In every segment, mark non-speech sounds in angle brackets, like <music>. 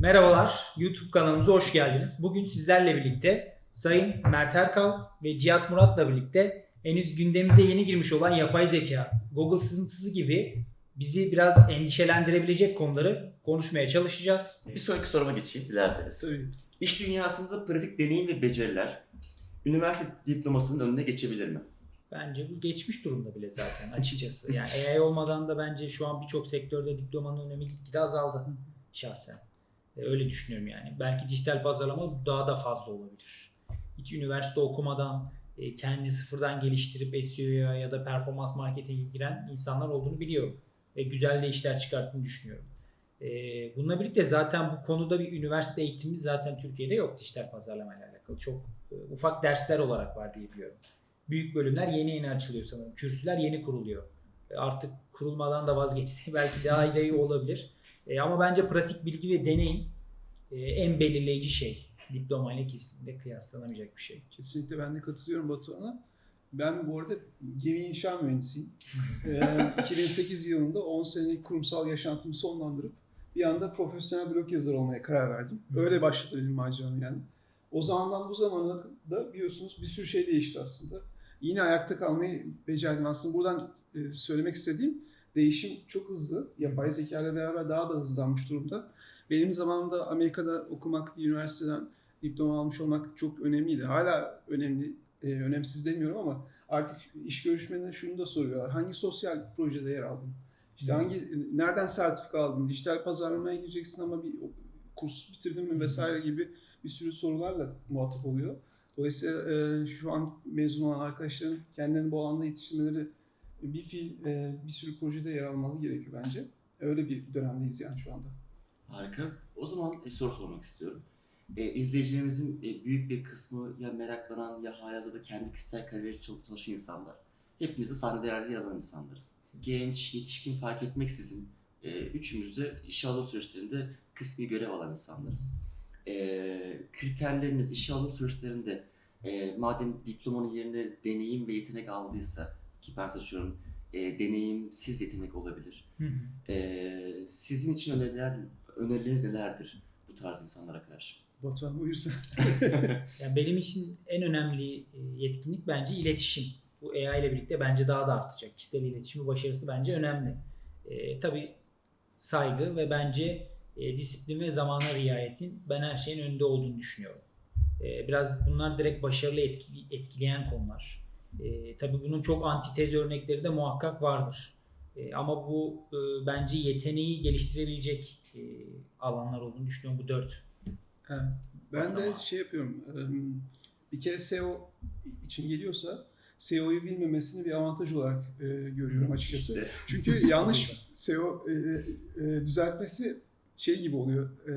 Merhabalar, YouTube kanalımıza hoş geldiniz. Bugün sizlerle birlikte Sayın Mert Erkal ve Cihat Murat'la birlikte henüz gündemimize yeni girmiş olan yapay zeka, Google sızıntısı gibi bizi biraz endişelendirebilecek konuları konuşmaya çalışacağız. Bir sonraki soruma geçeyim dilerseniz. İş dünyasında pratik deneyim ve beceriler üniversite diplomasının önüne geçebilir mi? Bence bu geçmiş durumda bile zaten açıkçası. Yani AI olmadan da bence şu an birçok sektörde diplomanın önemi gitgide azaldı şahsen. E, Öyle düşünüyorum yani. Belki dijital pazarlama daha da fazla olabilir. Hiç üniversite okumadan e, kendi sıfırdan geliştirip SEO'ya ya da performans marketinge giren insanlar olduğunu biliyorum. Ve güzel de işler çıkarttığını düşünüyorum. E, Bununla birlikte zaten bu konuda bir üniversite eğitimi zaten Türkiye'de yok dijital pazarlama ile alakalı. Çok ufak dersler olarak var diye biliyorum büyük bölümler yeni yeni açılıyor sanırım. Kürsüler yeni kuruluyor. Artık kurulmadan da vazgeçse <laughs> belki daha iyi olabilir. E, ama bence pratik bilgi ve deneyim e, en belirleyici şey. Diploma ile kesinlikle kıyaslanamayacak bir şey. Kesinlikle ben de katılıyorum Batuhan'a. Ben bu arada gemi inşa mühendisiyim. <laughs> Ee, 2008 yılında 10 senelik kurumsal yaşantımı sonlandırıp bir anda profesyonel blog yazarı olmaya karar verdim. Öyle başladı benim maceram yani. O zamandan bu zamana da biliyorsunuz bir sürü şey değişti aslında. Yine ayakta kalmayı becerdim. Aslında buradan e, söylemek istediğim değişim çok hızlı. Yapay zeka ile beraber daha da hızlanmış durumda. Benim zamanımda Amerika'da okumak, üniversiteden diploma almış olmak çok önemliydi. Hala önemli, e, önemsiz demiyorum ama artık iş görüşmelerinde şunu da soruyorlar. Hangi sosyal projede yer aldın? İşte hangi, nereden sertifika aldın? Dijital pazarlamaya gireceksin ama bir kurs bitirdin mi vesaire gibi bir sürü sorularla muhatap oluyor. Dolayısıyla e, şu an mezun olan arkadaşların kendilerini bu alanda yetiştirmeleri bir fiil, e, bir sürü projede yer almalı gerekiyor bence. Öyle bir dönemdeyiz yani şu anda. Harika. O zaman e, soru sormak istiyorum. E, izleyicilerimizin e, büyük bir kısmı ya meraklanan ya halihazırda kendi kişisel kariyeri çok çalışan insanlar. Hepimiz de sahnede yerde yer alan insanlarız. Genç, yetişkin fark etmeksizin e, üçümüz de işe alım süreçlerinde kısmi görev alan insanlarız. E, kriterleriniz işe alım süreçlerinde e, madem diplomanın yerine deneyim ve yetenek aldıysa ki ben seçiyorum e, deneyimsiz yetenek olabilir. Ee, sizin için öneriler, önerileriniz nelerdir bu tarz insanlara karşı? Batuhan buyursun. <laughs> Yani benim için en önemli e, yetkinlik bence iletişim. Bu AI ile birlikte bence daha da artacak. Kişisel iletişim ve başarısı bence önemli. E, tabii saygı ve bence e, disiplin ve zamana riayetin ben her şeyin önünde olduğunu düşünüyorum. E, biraz bunlar direkt başarılı etkili- etkileyen konular. E, tabii bunun çok antitez örnekleri de muhakkak vardır. E, ama bu e, bence yeteneği geliştirebilecek e, alanlar olduğunu düşünüyorum bu dört. Ben de şey yapıyorum. Bir kere SEO için geliyorsa SEO'yu bilmemesini bir avantaj olarak e, görüyorum açıkçası. İşte. Çünkü yanlış <laughs> SEO e, e, düzeltmesi şey gibi oluyor. e,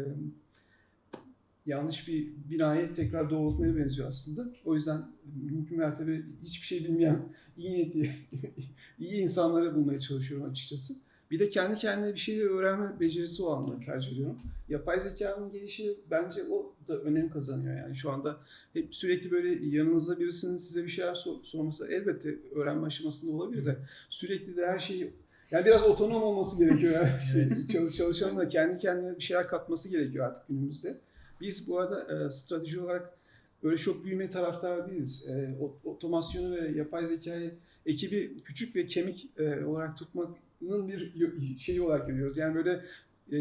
yanlış bir binayı tekrar doğrultmaya benziyor aslında. O yüzden mümkün mertebe hiçbir şey bilmeyen iyi niyetli, <laughs> iyi insanları bulmaya çalışıyorum açıkçası. Bir de kendi kendine bir şeyleri öğrenme becerisi olanları tercih ediyorum. Yapay zekanın gelişi bence o da önem kazanıyor yani şu anda hep sürekli böyle yanınızda birisinin size bir şeyler sor- sorması elbette öğrenme aşamasında olabilir de sürekli de her şeyi yani biraz otonom olması gerekiyor yani. <laughs> şey, çalış, çalışanın da kendi kendine bir şeyler katması gerekiyor artık günümüzde. Biz bu arada e, strateji olarak öyle çok büyüme taraftarı değiliz. E, otomasyonu ve yapay zekayı ekibi küçük ve kemik e, olarak tutmanın bir şeyi olarak görüyoruz. Yani böyle e,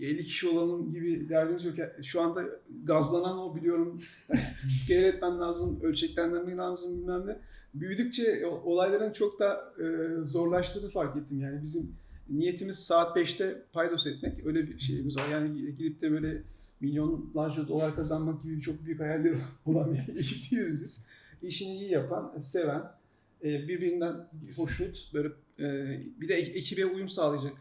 50 kişi olalım gibi derdimiz yok. Şu anda gazlanan o biliyorum. <laughs> Scale etmen lazım, ölçeklendirmen lazım bilmem ne. Büyüdükçe olayların çok da e, zorlaştığını fark ettim. Yani bizim niyetimiz saat 5'te paydos etmek. Öyle bir şeyimiz var. Yani gidip de böyle milyonlarca dolar kazanmak gibi çok büyük hayalleri olan <laughs> bir ekip değiliz biz. İşini iyi yapan, seven, e, birbirinden hoşnut, böyle e, bir de ek- ekibe uyum sağlayacak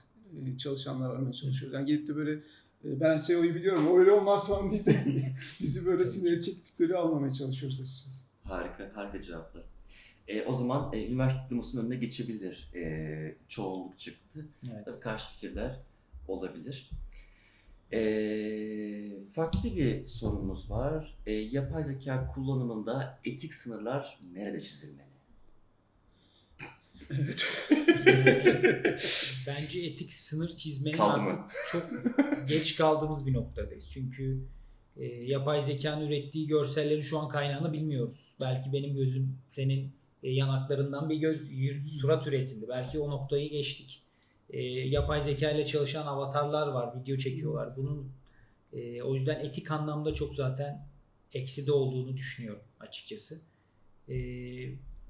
e, çalışanlar aramaya çalışıyoruz. Yani gelip de böyle ben SEO'yu biliyorum, o öyle olmaz falan deyip de <laughs> bizi böyle sinir edecek tipleri almamaya çalışıyoruz açıkçası. Harika, harika cevaplar. E, o zaman e, üniversite diplomasının önüne geçebilir. E, çoğunluk çıktı. Evet. Tabii karşı fikirler olabilir. E, farklı bir sorumuz var. E, yapay zeka kullanımında etik sınırlar nerede çizilmeli? Evet. <laughs> Bence etik sınır çizmenin Kaldı mı? artık çok geç kaldığımız bir noktadayız. Çünkü e, yapay zekanın ürettiği görsellerin şu an kaynağını bilmiyoruz. Belki benim gözüm senin e, yanaklarından bir göz yüz- surat üretildi. Belki o noktayı geçtik. E, yapay zeka ile çalışan avatarlar var, video çekiyorlar. Bunun e, o yüzden etik anlamda çok zaten ekside olduğunu düşünüyorum açıkçası. E,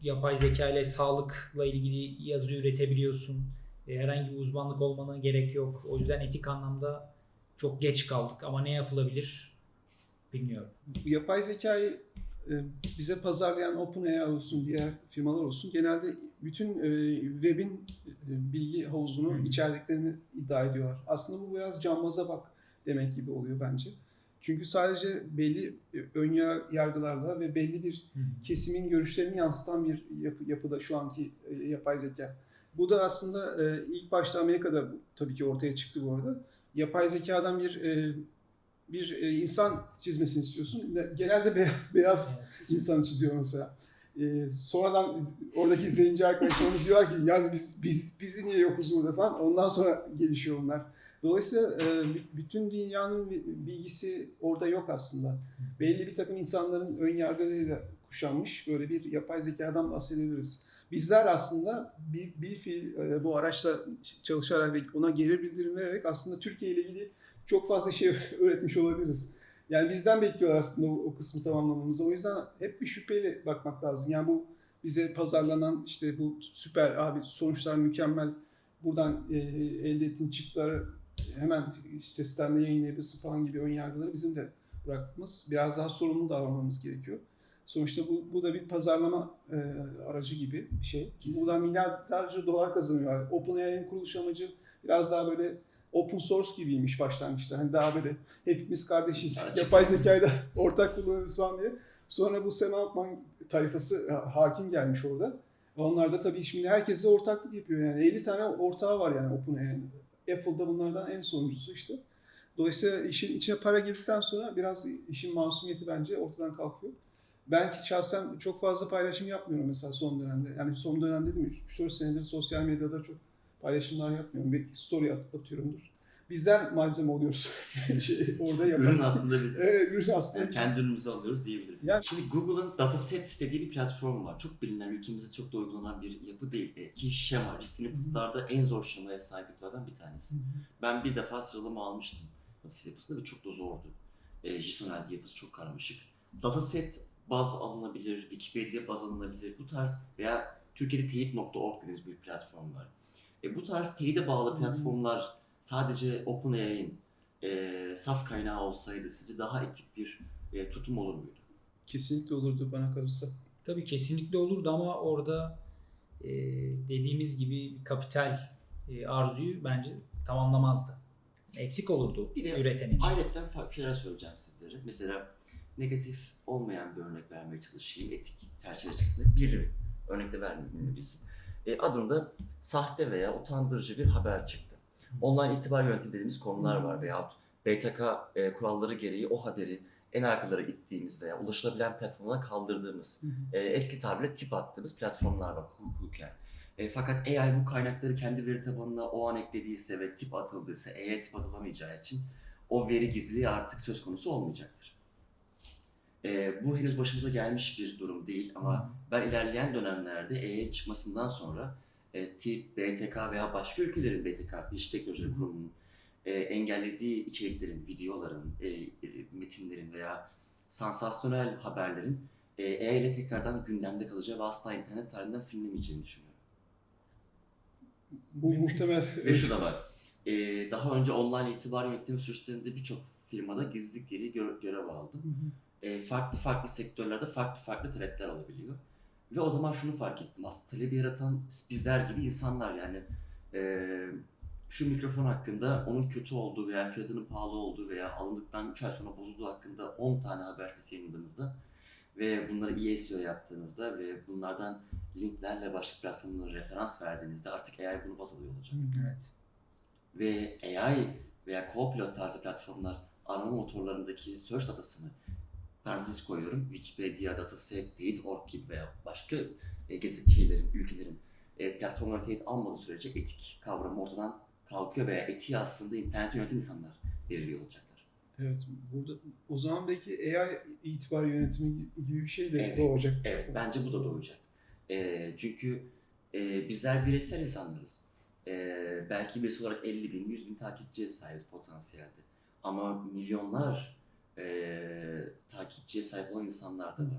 yapay zeka ile sağlıkla ilgili yazı üretebiliyorsun. E, herhangi bir uzmanlık olmana gerek yok. O yüzden etik anlamda çok geç kaldık. Ama ne yapılabilir bilmiyorum. Yapay zekayı e, bize pazarlayan OpenAI olsun, diğer firmalar olsun genelde bütün e, web'in e, bilgi havuzunu Hı. içerdiklerini iddia ediyorlar. Aslında bu biraz cambaza bak demek gibi oluyor bence. Çünkü sadece belli e, ön yar- yargılarla ve belli bir kesimin görüşlerini yansıtan bir yapı, yapıda şu anki e, yapay zeka. Bu da aslında e, ilk başta Amerika'da bu- tabii ki ortaya çıktı bu arada. Yapay zekadan bir e, bir e, insan çizmesini istiyorsun. Ne- Genelde be- beyaz insanı çiziyor mesela. E, sonradan oradaki zenci arkadaşlarımız diyor ki yani biz biz bizi niye yokuz burada falan. Ondan sonra gelişiyor onlar. Dolayısıyla e, bütün dünyanın bi- bilgisi orada yok aslında. Belli bir takım insanların ön yargılarıyla kuşanmış böyle bir yapay zekadan bahsedebiliriz. Bizler aslında bir, bir fiil e, bu araçla çalışarak ve ona geri bildirim vererek aslında Türkiye ile ilgili çok fazla şey <laughs> öğretmiş olabiliriz. Yani bizden bekliyorlar aslında o, o kısmı tamamlamamızı. O yüzden hep bir şüpheyle bakmak lazım. Yani bu bize pazarlanan işte bu süper abi sonuçlar mükemmel. Buradan e, elde ettiğin çıktıları hemen sistemde yayınlayabilirsin falan gibi ön yargıları bizim de bırakmamız. Biraz daha sorumlu davranmamız gerekiyor. Sonuçta bu, bu da bir pazarlama e, aracı gibi bir şey. Buradan milyarlarca dolar kazanıyor. OpenAI'nin kuruluş amacı biraz daha böyle open source gibiymiş başlangıçta. Hani daha böyle hepimiz kardeşiz. Açık. Yapay zekayı da <laughs> ortak kullanırız falan diye. Sonra bu Sam Altman tayfası ha- hakim gelmiş orada. Onlar da tabii şimdi herkese ortaklık yapıyor yani. 50 tane ortağı var yani OpenAI'nin. Apple'da bunlardan en sonuncusu işte. Dolayısıyla işin içine para girdikten sonra biraz işin masumiyeti bence ortadan kalkıyor. Ben ki şahsen çok fazla paylaşım yapmıyorum mesela son dönemde. Yani son dönem dedim 3-4 senedir sosyal medyada çok paylaşımlar yapmıyorum. Bir story at- atıyorumdur. Bizler malzeme oluyoruz. <laughs> şey, orada Ürün yaparız. aslında biziz. <laughs> Evet, ürün aslında Yani biziz. kendi ürünümüzü alıyoruz diyebiliriz. Yani- Şimdi Google'ın Datasets dediği bir platform var. Çok bilinen, ülkemizde çok da uygulanan bir yapı değil. E, ki şema, riskli putlarda en zor şemaya sahip yapılardan bir tanesi. Ben bir defa sıralama almıştım dataset yapısında ve çok da zordu. E, JSON LD yapısı çok karmaşık. Dataset baz alınabilir, Wikipedia baz alınabilir. Bu tarz veya Türkiye'de teyit.org dediğimiz bir platform var. E, bu tarz teyide bağlı platformlar sadece OpenAI'nin e, saf kaynağı olsaydı sizce daha etik bir e, tutum olur muydu? Kesinlikle olurdu bana kalırsa. Tabii kesinlikle olurdu ama orada e, dediğimiz gibi bir kapital e, arzuyu bence tamamlamazdı. Eksik olurdu Bir de üreten için. Ayrıca farklı şeyler söyleyeceğim sizlere. Mesela negatif olmayan bir örnek vermeye çalışayım etik çerçeve içerisinde. Bir örnek de vermeyeyim biz. E, adında sahte veya utandırıcı bir haber çıktı. Online itibar yönetimi dediğimiz konular var veyahut BTK e, kuralları gereği o haberi en arkalara ittiğimiz veya ulaşılabilen platformlara kaldırdığımız, e, eski tabirle tip attığımız platformlar var hukuken. E, fakat AI bu kaynakları kendi veri tabanına o an eklediyse ve tip atıldıysa, E'ye tip atılamayacağı için o veri gizliliği artık söz konusu olmayacaktır. E, bu henüz başımıza gelmiş bir durum değil ama ben ilerleyen dönemlerde E'ye çıkmasından sonra e, tip, BTK veya başka ülkelerin BTK, Bilişim Teknolojileri Kurumu'nun e, engellediği içeriklerin, videoların, e, e, metinlerin veya sansasyonel haberlerin e, E ile tekrardan gündemde kalacağı ve asla internet tarihinden silinemeyeceğini düşünüyorum. Bu muhtemel. Ve şu da var. e, daha önce online itibar yönetimi süreçlerinde birçok firmada gizlilik gereği gö- görev aldım. Hı hı. E, farklı farklı sektörlerde farklı farklı talepler olabiliyor. Ve o zaman şunu fark ettim. Aslında talebi yaratan bizler gibi insanlar yani. E, şu mikrofon hakkında onun kötü olduğu veya fiyatının pahalı olduğu veya alındıktan 3 ay sonra bozulduğu hakkında 10 tane haber sitesi yayınladığınızda ve bunları iyi SEO yaptığınızda ve bunlardan linklerle başka platformlara referans verdiğinizde artık AI bunu baz alıyor olacak. Evet. Ve AI veya Copilot tarzı platformlar arama motorlarındaki search datasını parantez koyuyorum. Wikipedia, Dataset, Teyit.org gibi veya başka e, şeylerin, ülkelerin e, platformlara teyit almadığı sürece etik kavramı ortadan kalkıyor veya etiği aslında internet yöneten insanlar belirliyor olacaklar. Evet. Burada o zaman belki AI itibar yönetimi gibi bir şey de Evet. doğacak. Evet, bence bu da doğacak. Ee, çünkü e, bizler bireysel insanlarız. Ee, belki birisi olarak 50 bin, 100 bin takipçiye sahibiz potansiyelde. Ama milyonlar e, takipçiye sahip olan insanlar da var.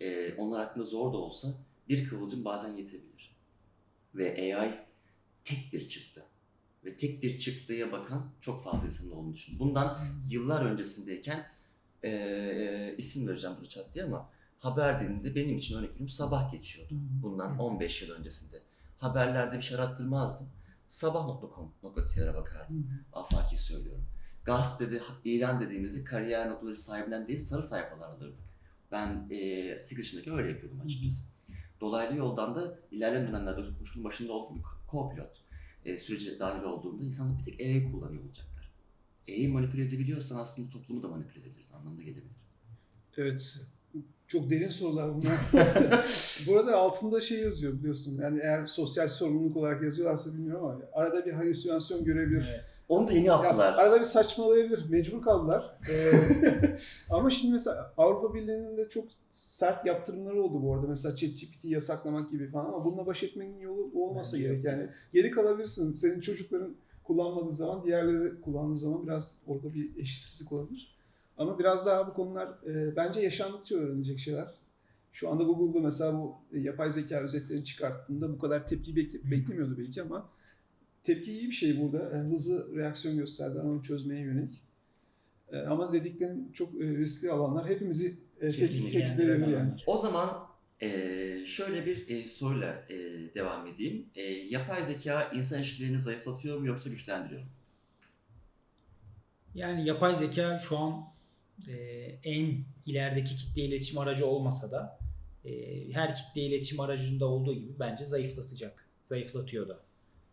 Ee, onlar hakkında zor da olsa bir kıvılcım bazen yetebilir. Ve AI tek bir çıktı. Ve tek bir çıktıya bakan çok fazla insanın olduğunu düşünüyorum. Bundan yıllar öncesindeyken eee isim vereceğim burada çat diye ama haber dilinde benim için örnek veriyorum sabah geçiyordu. Bundan 15 yıl öncesinde. Haberlerde bir şey arattırmazdım. Sabah.com.tr'e bakardım. Afaki söylüyorum. Gazetede ilan dediğimizde kariyer noktaları sahibinden değil sarı sayfalar alırdık. Ben eee 8 yaşındaki öyle yapıyordum açıkçası. Dolaylı yoldan da ilerleyen dönemlerde kuşun başında olduğum bir co-pilot e, sürece dahil olduğunda insanlar bir tek AI kullanıyor olacaklar. AI'yi manipüle edebiliyorsan aslında toplumu da manipüle edebilirsin anlamına gelebilir. Evet. Çok derin sorular bunlar. <laughs> Bu arada altında şey yazıyor biliyorsun. Yani eğer sosyal sorumluluk olarak yazıyorlarsa bilmiyorum ama arada bir halüsinasyon görebilir. Evet. Onu da yeni Ya, yaptılar. arada bir saçmalayabilir. Mecbur kaldılar. Ee, <laughs> ama şimdi mesela Avrupa Birliği'nin de çok sert yaptırımları oldu bu arada. Mesela ChatGPT yasaklamak gibi falan ama bununla baş etmenin yolu bu olmasa Bence gerek. Yani geri kalabilirsin. Senin çocukların kullanmadığı zaman diğerleri kullandığı zaman biraz orada bir eşitsizlik olabilir. Ama biraz daha bu konular e, bence yaşandıkça öğrenilecek şeyler. Şu anda Google'da mesela bu e, yapay zeka özetlerini çıkarttığında bu kadar tepki bekle- beklemiyordu belki ama tepki iyi bir şey burada. E, hızlı reaksiyon gösterdi onu çözmeye yönelik. E, ama dediklerin çok e, riskli alanlar hepimizi e, tehdit tehdit edebilir yani. O zaman e, şöyle bir e, soruyla e, devam edeyim. E, yapay zeka insan ilişkilerini zayıflatıyor mu yoksa güçlendiriyor mu? Yani yapay zeka şu an e, en ilerideki kitle iletişim aracı olmasa da e, her kitle iletişim aracında olduğu gibi bence zayıflatacak. Zayıflatıyor da.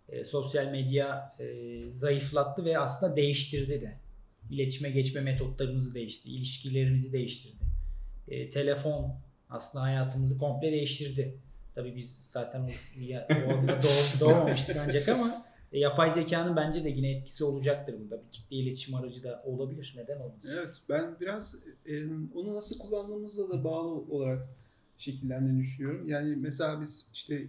E, sosyal medya e, zayıflattı ve aslında değiştirdi de. İletişime geçme metotlarımızı değiştirdi. ilişkilerimizi değiştirdi. E, telefon aslında hayatımızı komple değiştirdi. Tabii biz zaten doğ- doğmamıştık ancak ama e, yapay zekanın bence de yine etkisi olacaktır burada. Bir kitle iletişim aracı da olabilir. Neden olmasın? Evet ben biraz e, onu nasıl kullandığımızla da bağlı olarak şekillendiğini düşünüyorum. Yani mesela biz işte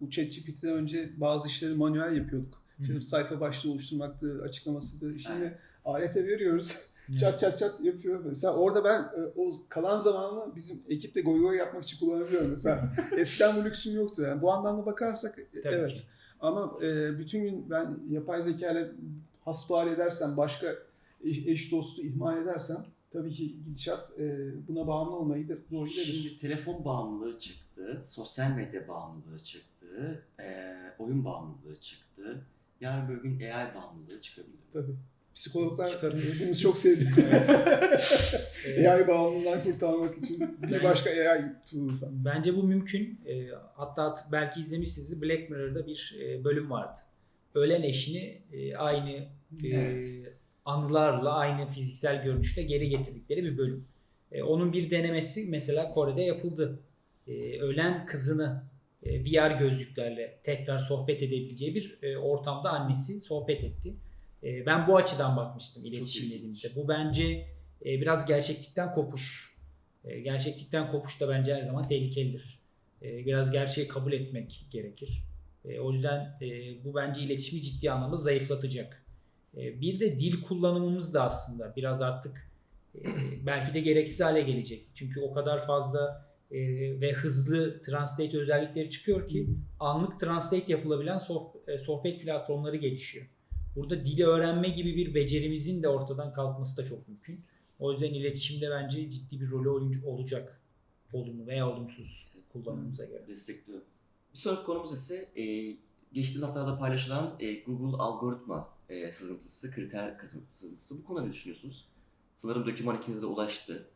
bu ChatGPT'den önce bazı işleri manuel yapıyorduk. Şimdi sayfa başlığı oluşturmaktı, açıklamasıydı. Şimdi Aynen. alete veriyoruz. çat çat çat yapıyor. Mesela orada ben e, o kalan zamanımı bizim ekiple goy goy yapmak için kullanabiliyorum. Mesela <laughs> eskiden bu lüksüm yoktu. Yani bu anlamda bakarsak e, Tabii evet. ki. Ama e, bütün gün ben yapay zeka ile hasbihal edersem, başka eş, eş dostu ihmal edersem tabii ki gidişat e, buna bağımlı olmayı da doğru gidebilir. Şimdi telefon bağımlılığı çıktı, sosyal medya bağımlılığı çıktı, e, oyun bağımlılığı çıktı. Yarın bir gün AI bağımlılığı çıkabilir. Tabii. Psikologlar hepimiz çok sevdi. <laughs> Ee, <laughs> AI bağımlılığından kurtarmak için bir başka AI tool falan. Bence bu mümkün. E, hatta belki izlemişsiniz Black Mirror'da bir e, bölüm vardı. Ölen eşini e, aynı Evet. anılarla, aynı fiziksel görünüşle geri getirdikleri bir bölüm. Onun bir denemesi mesela Kore'de yapıldı. Ölen kızını VR gözlüklerle tekrar sohbet edebileceği bir ortamda annesi sohbet etti. E, ben bu açıdan bakmıştım iletişim dediğimizde. Bu bence e, biraz gerçeklikten kopuş. E, gerçeklikten kopuş da bence her zaman tehlikelidir. E, biraz gerçeği kabul etmek gerekir. E, o yüzden e, bu bence iletişimi ciddi anlamda zayıflatacak. E, bir de dil kullanımımız da aslında biraz artık e, belki de gereksiz hale gelecek. Çünkü o kadar fazla e, ve hızlı translate özellikleri çıkıyor ki anlık translate yapılabilen soh- e, sohbet platformları gelişiyor. Burada dili öğrenme gibi bir becerimizin de ortadan kalkması da çok mümkün. O yüzden iletişimde bence ciddi bir rolü ol- olacak. Olumlu veya olumsuz kullanımımıza göre. Destekliyorum. Bir sonraki konumuz ise e, geçtiğimiz haftalarda paylaşılan e, Google algoritma e, sızıntısı, kriter sızıntısı. Bu konuda ne düşünüyorsunuz? Sanırım doküman ikinize de ulaştı.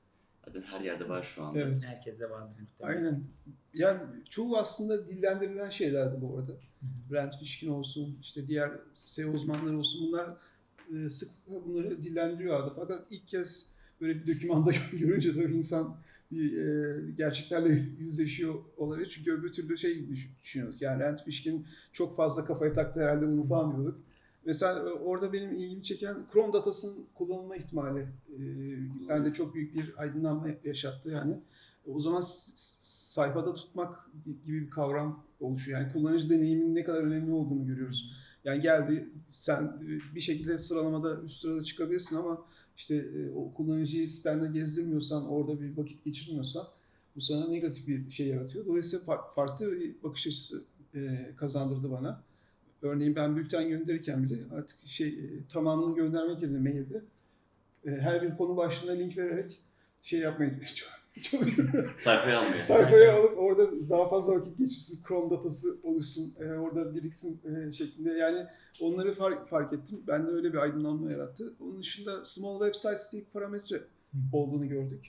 Zaten her yerde var şu anda. Evet. Herkeste vardır muhtemelen. Aynen. Yani çoğu aslında dillendirilen şeylerdi bu arada. Brent Fishkin olsun, işte diğer SEO uzmanları olsun bunlar e, sıklıkla bunları dillendiriyorlardı. Fakat ilk kez böyle bir dokümanda <laughs> görünce tabii insan bir e, gerçeklerle yüzleşiyor olabilir. Çünkü öbür türlü şey düş- düşünüyorduk. Yani Brent Fishkin çok fazla kafaya taktı herhalde bunu falan diyorduk. Mesela e, orada benim ilgimi çeken Chrome datasının kullanılma ihtimali e, bende çok büyük bir aydınlanma yaşattı yani. O zaman sayfada tutmak gibi bir kavram oluşuyor. Yani kullanıcı deneyiminin ne kadar önemli olduğunu görüyoruz. Yani geldi sen e, bir şekilde sıralamada üst sırada çıkabilirsin ama işte e, o kullanıcıyı sitende gezdirmiyorsan, orada bir vakit geçirmiyorsan bu sana negatif bir şey yaratıyor. Dolayısıyla fa- farklı bir bakış açısı kazandırdı bana. Örneğin ben bülten gönderirken bile artık şey e, tamamını göndermek yerine mailde e, her bir konu başlığına link vererek şey yapmaya <laughs> çalışıyorum. <laughs> Sayfaya almıyor. Sayfaya alıp orada daha fazla vakit geçirsin, Chrome datası oluşsun, e, orada biriksin şeklinde. Yani onları fark, fark ettim. Bende öyle bir aydınlanma yarattı. Onun dışında small websites diye bir parametre olduğunu gördük.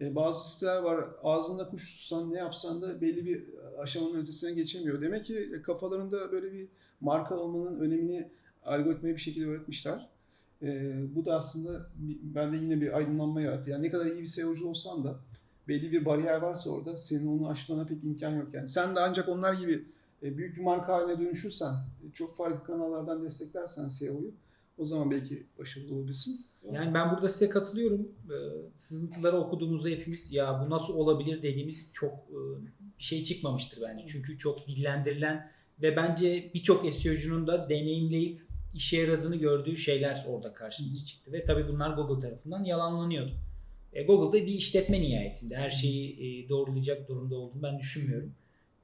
E, bazı siteler var ağzında kuş tutsan ne yapsan da belli bir aşamanın ötesine geçemiyor. Demek ki kafalarında böyle bir marka olmanın önemini algoritmaya bir şekilde öğretmişler. E, bu da aslında bende yine bir aydınlanma yarattı. Yani ne kadar iyi bir SEO'cu olsan da belli bir bariyer varsa orada senin onu aşmana pek imkan yok yani. Sen de ancak onlar gibi e, büyük bir marka haline dönüşürsen, e, çok farklı kanallardan desteklersen SEO'yu o zaman belki başarılı olabilirsin. Yani ben burada size katılıyorum. Ee, Sızıntıları okuduğumuzda hepimiz ya bu nasıl olabilir dediğimiz çok e, şey çıkmamıştır bence. Çünkü çok dillendirilen ve bence birçok SEO'cunun da deneyimleyip işe yaradığını gördüğü şeyler orada karşımıza çıktı. Ve tabii bunlar Google tarafından yalanlanıyordu. E, Google'da bir işletme nihayetinde her şeyi e, doğrulayacak durumda olduğunu ben düşünmüyorum.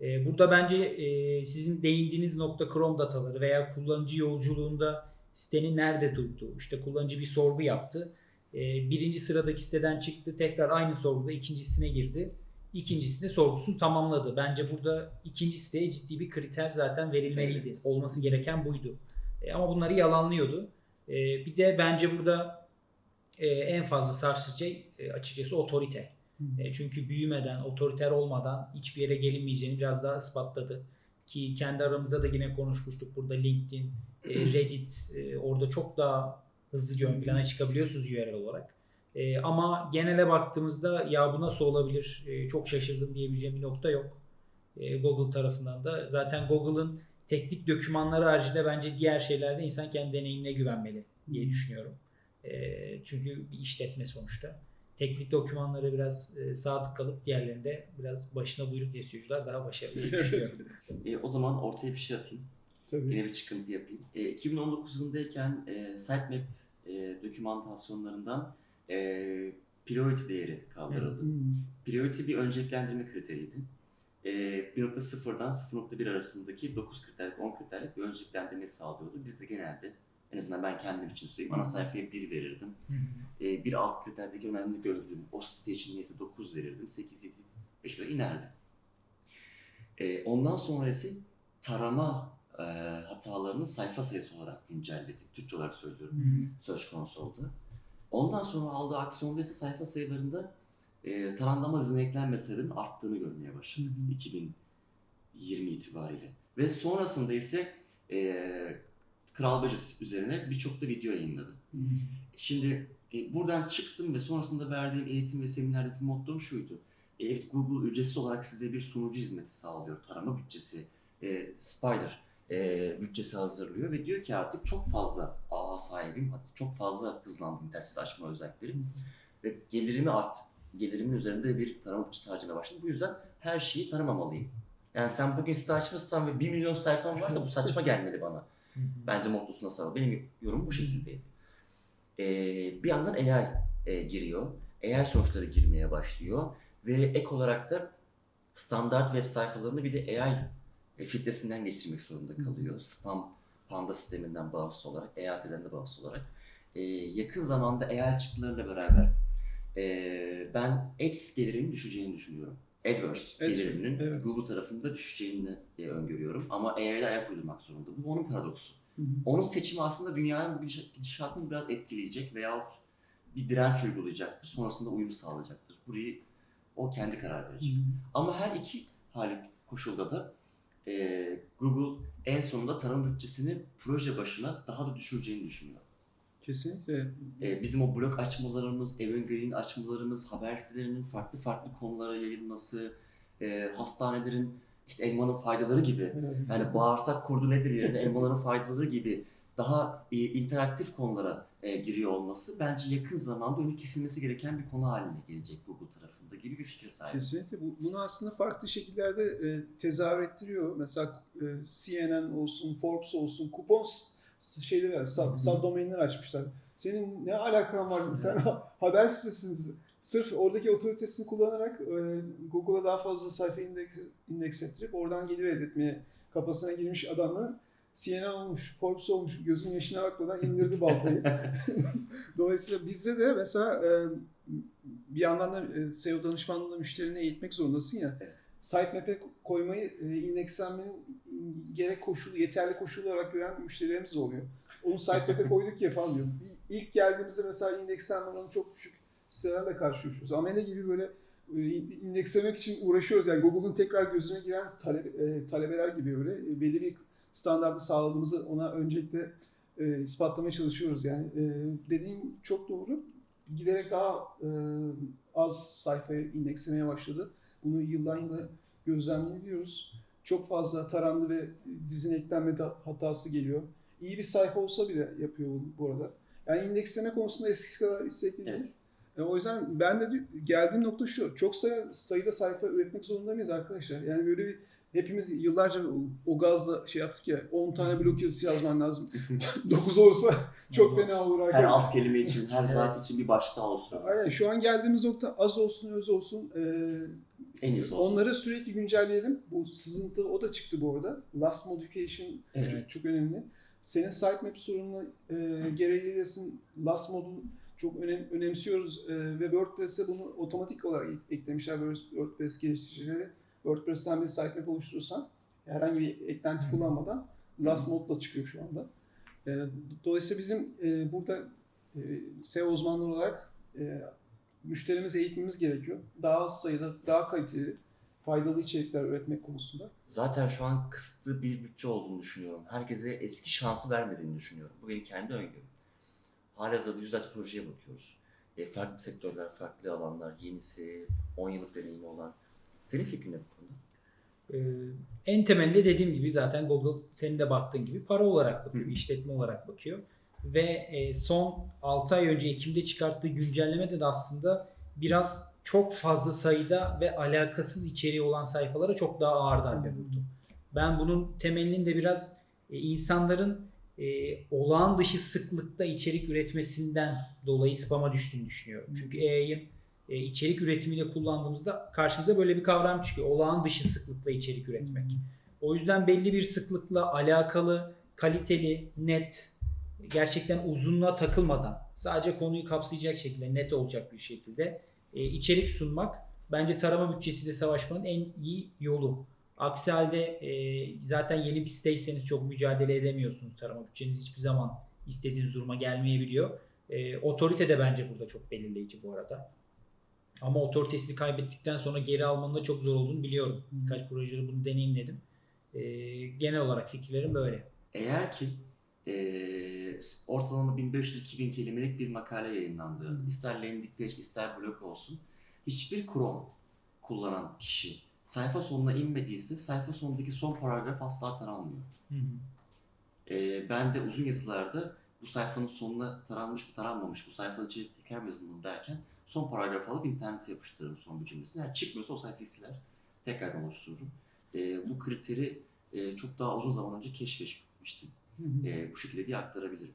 E, burada bence e, sizin değindiğiniz nokta Chrome dataları veya kullanıcı yolculuğunda sitenin nerede durduğu. İşte kullanıcı bir sorgu yaptı. E, birinci sıradaki siteden çıktı. Tekrar aynı sorguda ikincisine girdi. İkincisinde sorgusunu tamamladı. Bence burada ikinci siteye ciddi bir kriter zaten verilmeliydi. Olması gereken buydu. E, ama bunları yalanlıyordu. E, bir de bence burada e, en fazla sarsıcı şey e, açıkçası otorite. E, çünkü büyümeden, otoriter olmadan hiçbir yere gelinmeyeceğini biraz daha ispatladı. Ki kendi aramızda da yine konuşmuştuk burada LinkedIn, e, Reddit e, orada çok daha hızlıca ön plana çıkabiliyorsunuz URL olarak. E, ama genele baktığımızda ya bu nasıl olabilir e, çok şaşırdım diyebileceğim bir nokta yok. E, Google tarafından da. Zaten Google'ın teknik dokümanları haricinde bence diğer şeylerde insan kendi deneyimine güvenmeli diye düşünüyorum. E, çünkü bir işletme sonuçta. Teknik dokümanlara biraz e, sadık kalıp diğerlerinde biraz başına buyruk kesiyorcular daha başarılı diye <laughs> düşünüyorum. E, o zaman ortaya bir şey atayım. Tabii. Yine bir çıkıntı yapayım. E, 2019 yılındayken e, sitemap e, dokümantasyonlarından e, priority değeri kaldırıldı. Hmm. Priority bir önceliklendirme kriteriydi. E, 1.0'dan 0.1 arasındaki 9 kriterlik, 10 kriterlik bir önceliklendirmeyi sağlıyordu. Biz de genelde en azından ben kendim için söyleyeyim. Ana sayfaya 1 verirdim. E, bir alt kriterdeki önemli gördüğüm o site için neyse 9 verirdim. 8, 7, 5 böyle inerdi. E, ondan sonra ise tarama e, hatalarını sayfa sayısı olarak güncelledi. Türkçe olarak söylüyorum. Search Console'da. Ondan sonra aldığı aksiyonda ise sayfa sayılarında e, taranlama hızına eklenme sayılarının arttığını görmeye başladık. Hı hı. 2020 itibariyle. Ve sonrasında ise e, Kral Budget üzerine birçok da video yayınladı. Hmm. Şimdi e, buradan çıktım ve sonrasında verdiğim eğitim ve seminerlerdeki mottom şuydu. Evet Google ücretsiz olarak size bir sunucu hizmeti sağlıyor. Tarama bütçesi, e, Spider e, bütçesi hazırlıyor ve diyor ki artık çok fazla ağ sahibim, çok fazla hızlandı internet sitesi açma özellikleri ve gelirimi art, gelirimin üzerinde bir tarama bütçesi harcamaya başladım. Bu yüzden her şeyi taramamalıyım. Yani sen bugün site açmışsan ve 1 milyon sayfan varsa bu saçma <laughs> gelmeli bana. Bence mottosuna sağ Benim yorumum bu şekildeydi. Ee, bir yandan AI e, giriyor. AI sonuçları girmeye başlıyor. Ve ek olarak da standart web sayfalarını bir de AI filtresinden geçirmek zorunda kalıyor. Spam panda sisteminden bağımsız olarak, EAT'den de bağımsız olarak. Ee, yakın zamanda AI çıktılarıyla beraber e, ben ads gelirinin düşeceğini düşünüyorum. AdWords gelirinin evet. Google tarafında düşeceğini e, öngörüyorum. Ama AI'de ayak uydurmak zorunda. Bu onun paradoksu. Hı hı. Onun seçimi aslında dünyanın gidiş- gidişatını biraz etkileyecek veyahut bir direnç uygulayacaktır. Sonrasında uyum sağlayacaktır. Burayı o kendi karar verecek. Ama her iki hali koşulda da e, Google en sonunda tarım bütçesini proje başına daha da düşüreceğini düşünüyor. Kesinlikle. E, bizim o blog açmalarımız, Evergreen açmalarımız, haber sitelerinin farklı farklı konulara yayılması, e, hastanelerin işte elmanın faydaları gibi yani bağırsak kurdu nedir yerine elmaların faydaları gibi daha e, interaktif konulara e, giriyor olması bence yakın zamanda önü kesilmesi gereken bir konu haline gelecek Google tarafında gibi bir fikir sahibim. Kesinlikle. Bu, bunu aslında farklı şekillerde e, tezahür ettiriyor. Mesela e, CNN olsun, Forbes olsun, kupon şeyleri, sub, subdomainler açmışlar. Senin ne alakan var? Sen <laughs> ha- haber sitesisin. Sırf oradaki otoritesini kullanarak e, Google'a daha fazla sayfa indeks, indeks ettirip oradan gelir elde etmeye kafasına girmiş adamı CNN olmuş, Forbes olmuş, gözün yaşına bakmadan indirdi baltayı. <laughs> <laughs> Dolayısıyla bizde de mesela e, bir yandan da e, SEO danışmanlığında müşterini eğitmek zorundasın ya. Evet. Sitemap'e koymayı e, indekslenmenin gerek koşulu, yeterli koşul olarak gören müşterilerimiz oluyor. Onu sitemap'e <laughs> koyduk ya falan diyor. İlk geldiğimizde mesela indekslenmenin çok düşük sitelerle karşılaşıyoruz. Amele gibi böyle indekslemek için uğraşıyoruz. Yani Google'un tekrar gözüne giren talebe, talebeler gibi böyle belli bir standartı sağladığımızı ona öncelikle e, ispatlamaya çalışıyoruz. Yani e, dediğin çok doğru. Giderek daha e, az sayfayı indekslemeye başladı. Bunu yıldan yıla gözlemleyebiliyoruz. Çok fazla tarandı ve dizin eklenme hatası geliyor. İyi bir sayfa olsa bile yapıyor bunu bu arada. Yani indeksleme konusunda eskisi kadar istekli değil. E, o yüzden ben de di- geldiğim nokta şu. Çok sayı, sayıda sayfa üretmek zorunda mıyız arkadaşlar? Yani böyle bir hepimiz yıllarca o, gazla şey yaptık ya 10 tane blok yazısı yazman lazım. <laughs> 9 olursa çok Olmaz. fena olur Her arkadaşlar. alt kelime için, her zarf Evet. için bir başta olsun. Aynen şu an geldiğimiz nokta az olsun öz olsun. E, En iyisi olsun. Onları sürekli güncelleyelim. Bu sızıntı o da çıktı bu arada. Last modification Evet. çok, çok önemli. Senin sitemap sorununu e, gereğiyle last modun çok önem, önemsiyoruz e, ve WordPress'e bunu otomatik olarak ek- eklemişler Word- WordPress geliştiricileri. WordPress'ten bir sitemap oluşturursan herhangi bir eklenti kullanmadan last modla çıkıyor şu anda. E, dolayısıyla bizim e, burada e, SEO uzmanları olarak e, müşterimizi eğitmemiz gerekiyor. Daha az sayıda, daha kaliteli, faydalı içerikler üretmek konusunda. Zaten şu an kısıtlı bir bütçe olduğunu düşünüyorum. Herkese eski şansı vermediğini düşünüyorum. Bu benim kendi öngörüm. Halihazırda yüzlerce projeye bakıyoruz. E, farklı sektörler, farklı alanlar, yenisi, 10 yıllık deneyimi olan. Senin fikrin ne bu konuda? Ee, en temelde dediğim gibi zaten Google senin de baktığın gibi para olarak bakıyor, işletme olarak bakıyor. Ve e, son 6 ay önce Ekim'de çıkarttığı güncellemede de aslında biraz çok fazla sayıda ve alakasız içeriği olan sayfalara çok daha ağır darbe vurdu. Ben bunun temelinin de biraz e, insanların e, olağan dışı sıklıkta içerik üretmesinden dolayı spama düştüğünü düşünüyorum. Çünkü AI'ın e, içerik üretimiyle kullandığımızda karşımıza böyle bir kavram çıkıyor. Olağan dışı sıklıkla içerik üretmek. O yüzden belli bir sıklıkla alakalı, kaliteli, net, gerçekten uzunluğa takılmadan sadece konuyu kapsayacak şekilde, net olacak bir şekilde e, içerik sunmak bence tarama bütçesiyle savaşmanın en iyi yolu. Aksi halde e, zaten yeni bir siteyseniz çok mücadele edemiyorsunuz. Tarama bütçeniz hiçbir zaman istediğiniz duruma gelmeyebiliyor. E, otorite de bence burada çok belirleyici bu arada. Ama otoritesini kaybettikten sonra geri almanın da çok zor olduğunu biliyorum. Birkaç projede bunu deneyimledim. E, genel olarak fikirlerim böyle. Eğer ki e, ortalama 1500-2000 kelimelik bir makale yayınlandı. İster landing page ister blog olsun. Hiçbir Chrome kullanan kişi sayfa sonuna inmediyse sayfa sonundaki son paragraf asla taranmıyor. E, ben de uzun yazılarda bu sayfanın sonuna taranmış mı taranmamış, bu sayfanın içeriği tekrar mı yazılmalı derken son paragrafı alıp internete yapıştırırım son bir cümlesini. Eğer çıkmıyorsa o sayfayı siler. Tekrardan oluştururum. E, bu kriteri e, çok daha uzun zaman önce keşfetmiştim. E, bu şekilde diye aktarabilirim.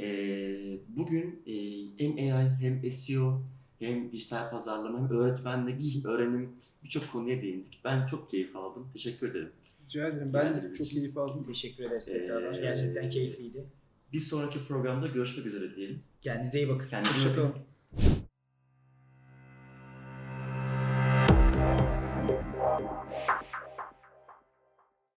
E, bugün e, hem AI hem SEO hem dijital pazarlama hem öğretmenlik, öğrenim birçok konuya değindik. Ben çok keyif aldım. Teşekkür ederim. Rica ederim. Ben de Geldiğiniz çok için. keyif aldım. Teşekkür ederiz tekrardan. Ee, Gerçekten keyifliydi. Bir sonraki programda görüşmek üzere diyelim. Kendinize iyi bakın. Kendinize iyi bakın.